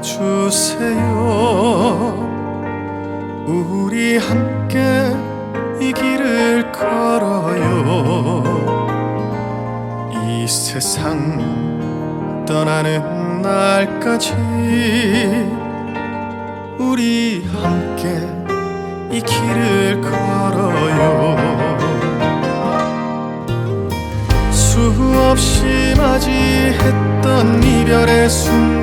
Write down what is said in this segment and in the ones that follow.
주세요. 우리 함께 이 길을 걸어요. 이 세상 떠나는 날까지 우리 함께 이 길을 걸어요. 수없이 맞이했던 이별의 순간들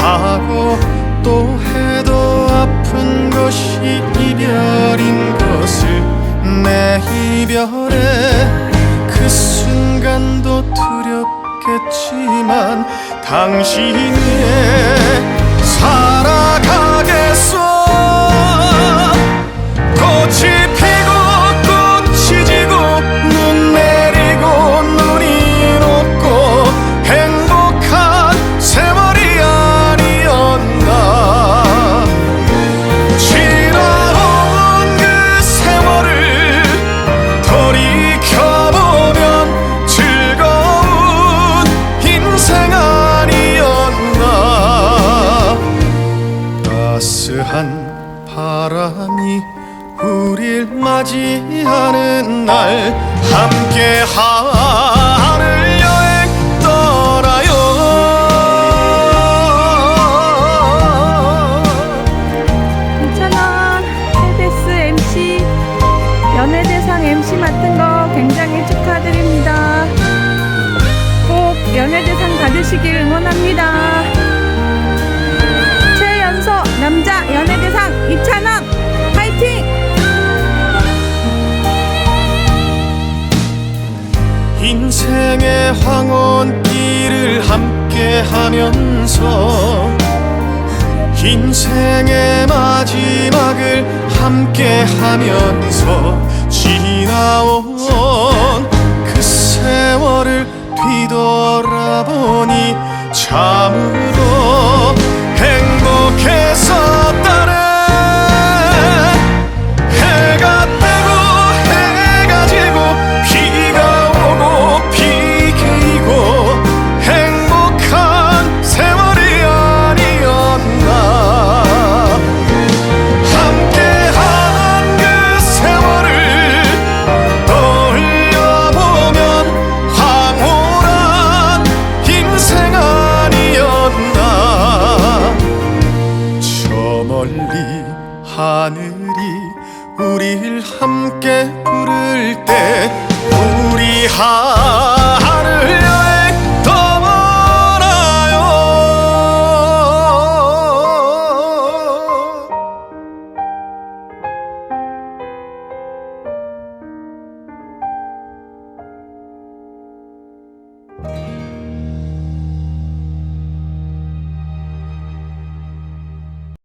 하고 또 해도 아픈 것이 이별인 것을 내 이별의 그 순간도 두렵겠지만 당신 위해 살 따스한 바람이 우릴 맞이하는 날 함께 인생의 황혼길을 함께 하면서 인생의 마지막을 함께 하면서 지나온 그 세월을 뒤돌아보니 참으로 하늘이 우리를 함께 부를 때 우리 하늘